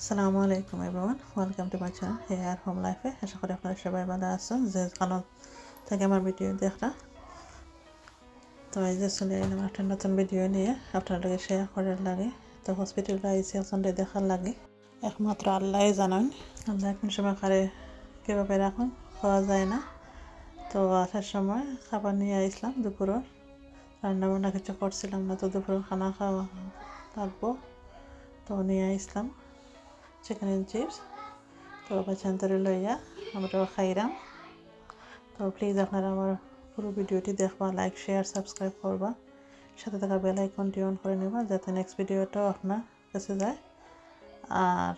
আসসালামু আলাইকুম everyone, welcome to my channel hair home লাইফে আশা করি আপনারা সবাই ভালো আছেন যে কারণ থেকে আমার ভিডিও দেখা। তো এই যে চলে এলাম একটা নতুন ভিডিও নিয়ে, আপনাদেরকে শেয়ার করার লাগে। তো হসপিটাল আইসি সন্ডে দেখার লাগে। একমাত্র আল্লাহ জানান, আল্লাহ কোন সময় কারে কীভাবে রাখুন, খাওয়া যায় না। তো আসার সময় খাবার নিয়ে আসলাম দুপুরের। রান্না বান্না কিছু করছিলাম না, তো দুপুরের খানা খাওয়া লাগবো। তো নিয়ে আসলাম। Chicken chips. তো বাচ্চান্তরে লইয়া আমরা খাইলাম তো প্লিজ আপনারা আমার পুরো ভিডিওটি দেখবা লাইক শেয়ার সাবস্ক্রাইব করবা। সাথে থাকা বেল আইকনটি অন করে নেবা, যাতে নেক্সট ভিডিওটাও আপনার কাছে যায়। আর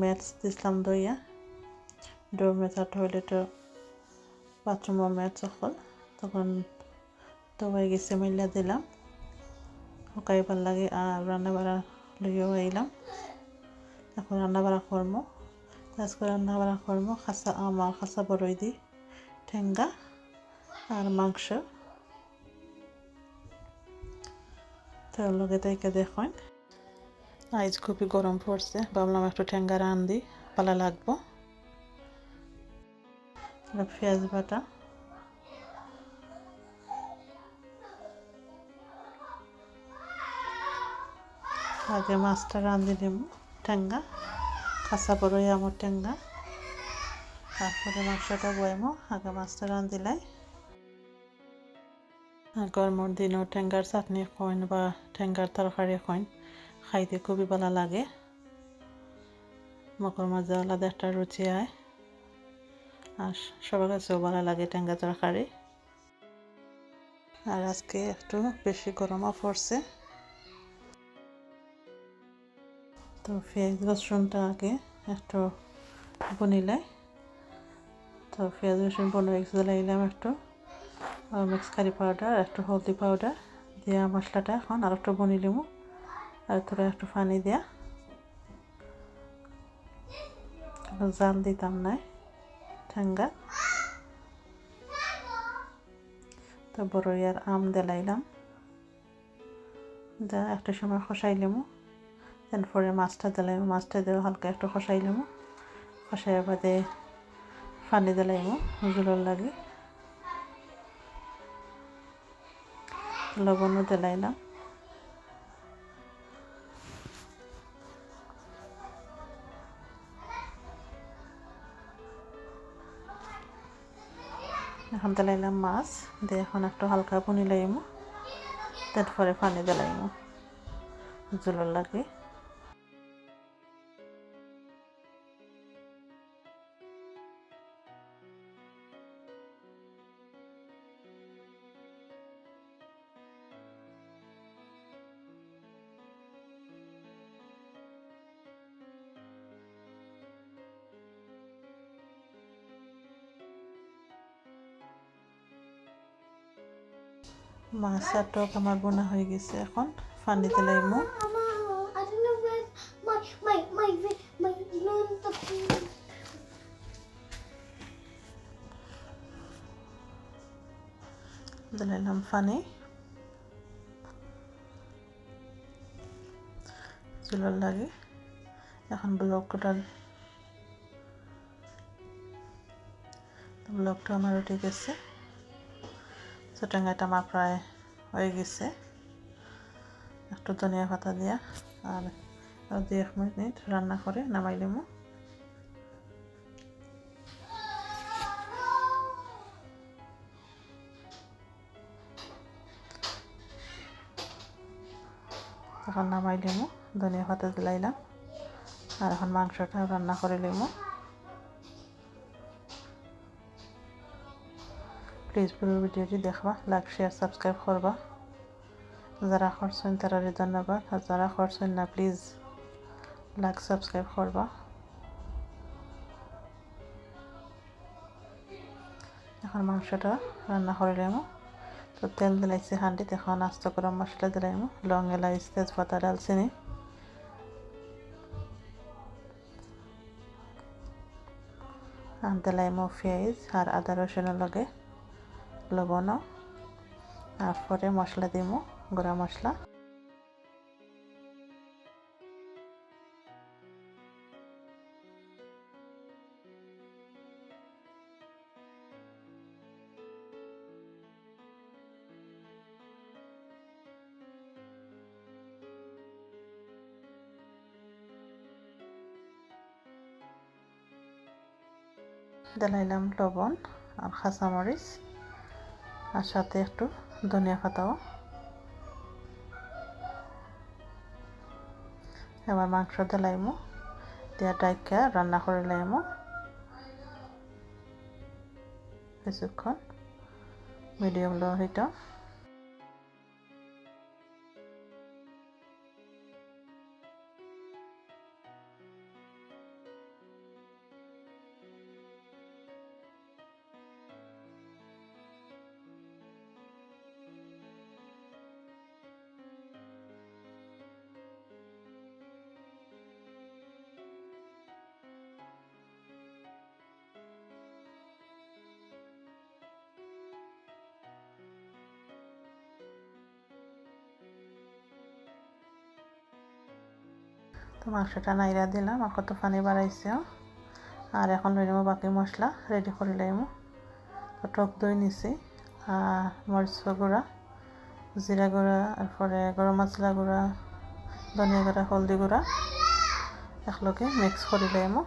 ম্যাথস দিছিলাম দইয়া ডো মেথা টয়লেটের বাথরুমের ম্যাথ সকল তখন দবাই গেছে মিল্লা দিলাম। শুকাইবার লাগে আর রান্না বাড়া লইয়াও আইলাম। এখন রান্না বাড়া করব আজকে রান্না বাড়া করব খাসা আম আর খাসা বড়ই দি, ঠেঙ্গা আর মাংস। তো লগে তাইকে দেখুন। আজ খুবই গরম পড়ছে, ভাবলাম একটু ঠেঙ্গা রান দি পালা লাগবো। পেঁয়াজ বাটা। আগে মাছটা রাঁধি নেব। ঠেঙ্গা কাঁচা বড়ই আমার ঠেঙ্গা তারপরে মাংসটা বয়মো, আগে মাছটা রাঁধিলাই গরমের দিনও ঠেঙ্গার চাটনি খইন বা ঠেঙ্গার তরকারি খইন খাইতে খুবই ভালো লাগে। মকর মাঝে আলাদা একটা রুচি আয়। আর সবার কাছেও ভালো লাগে ঠেঙ্গা তরকারি। আর আজকে একটু বেশি গরমও পড়ছে। তো পেঁয়াজ রসুনটা আগে একটু বনিলাই তো পেঁয়াজ রসুন বনে দিলাম একটু মিক্স কারি পাউডার একটু হলদি পাউডার দিয়া মশলাটা এখন আর একটু বনি লিমু। আর তোরা একটু পানি দিয়া জাল দিতাম নাই, ঠেঙ্গা। তো বড় আম দিলাইলাম যা একটা সময় খসাইলামু তারপরে মাছটা দিলাম, মাছটা দিয়ে হালকা একটু খসাইলাম খসাই বাদে পানি দিলাম জোলর লাগে। লবণও দিলাইলাম এখন দিলাইলাম মাছ, দিয়ে এখন একটু হালকা পুনি লাইমু, তারপরে পানি দিলাইমু। জোলর লাগে। মাছ আর টক আমার বোনা হয়ে গেছে এখন। পানিতে লাইমু দিলাম পানি চুলার লাগে। এখন ব্লকটা ব্লকটা আমার উঠে গেছে। চুটাঙ্গাটা আমার প্রায় হয়ে গেছে। একটু ধনিয়া পাতা দিয়া আর দুই এক মিনিট রান্না করে নামাইলাম এখন নামাইলাম ধনিয়া পাতা দিলাইলাম। আর এখন মাংসটা রান্না করে লিমো প্লিজ পুরো ভিডিওটি দেখবা লাইক শেয়ার সাবস্ক্রাইব করবা। যারা করছেন তারা ধন্যবাদ, আর যারা করছেন না প্লিজ লাইক সাবস্ক্রাইব করবা। এখন মাংসটা রান্না করে নেব। তো তেল দিলাইছি হাঁড়িত, এখন আস্ত গরম মশলা দিলাইম। লং এলাইচ, তেজপাতা, ডালচিনি। আর দিলাইম পেঁয়াজ আর আদা রসুনের লগে। লবণ তারপরে মশলা দিব গরম মশলা। দিলাইলাম লবণ আর খাসা মরিচ আর সাথে একটু ধনিয়া পাতাও। এবার মাংস দিলাইমো দিয়া ডাইকা রান্না করে লাইমো। কিছুক্ষণ মিডিয়াম লো হিটা তো মাংসটা নাইরা দিলাম, আর কত পানি বাড়াইছেও আর এখন লই নেব বাকি মশলা রেডি করে লাইমু তো টক দই নিছি, আর মরিচ গুঁড়া, জিরা গুঁড়া, তারপরে গরম মশলা গুঁড়া, ধনিয়া গুঁড়া, হলদি গুঁড়া, একলগে মিক্স করে লাইমু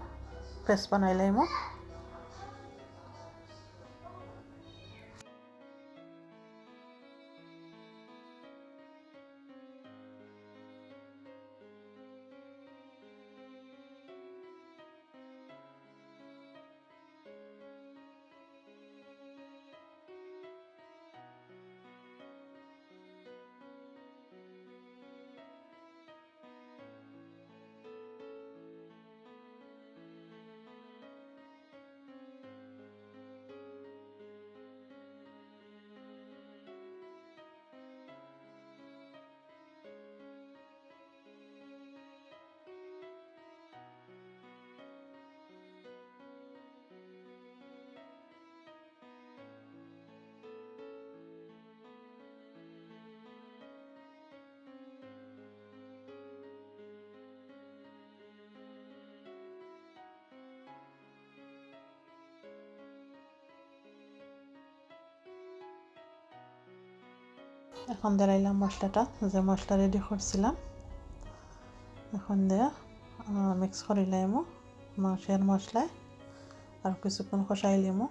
পেস্ট বানাই লাইমু এখন দাঁড়াইলাম মশলাটা যে মশলা রেডি করছিলাম। এখন দেয়া মিক্স করে লাইমো মাংসের মশলায়, আর কিছুক্ষণ কষাই লিমো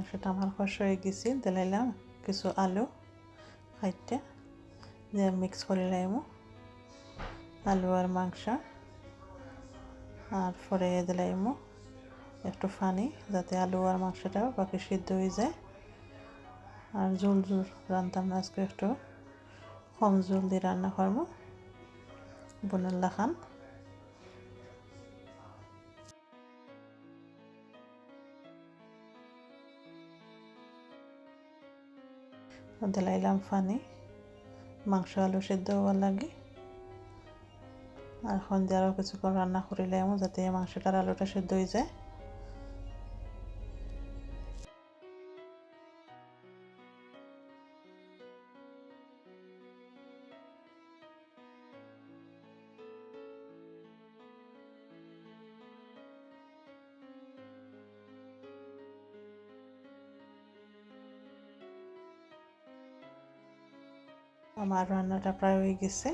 মাংসটা আমার কষ হয়ে গেছে দিলাইলাম কিছু আলু খাইতে দিয়ে মিক্স করে লাইমু, আলু আর মাংস, আর পরে দিলাইমু একটু পানি যাতে আলু আর মাংসটা বাকি সিদ্ধ হয়ে যায়। আর ঝোল ঝোল রান্তাম আজকে একটু কম ঝোল দিয়ে রান্না করব। বনুল্লা খান। দিলাইলাম পানি মাংস, আলু সেদ্ধ হওয়ার লাগে। আর এখন দিয়ে আরও কিছুক্ষণ রান্না করিলাম যাতে মাংসটার আলুটা সেদ্ধ হয়ে যায়। আমার রান্নাটা প্রায় হয়ে গেছে।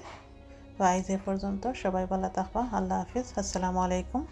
তো আইজ এ পর্যন্ত সবাই ভালো থাকবা। আল্লাহ হাফিজ। আসসালামু আলাইকুম।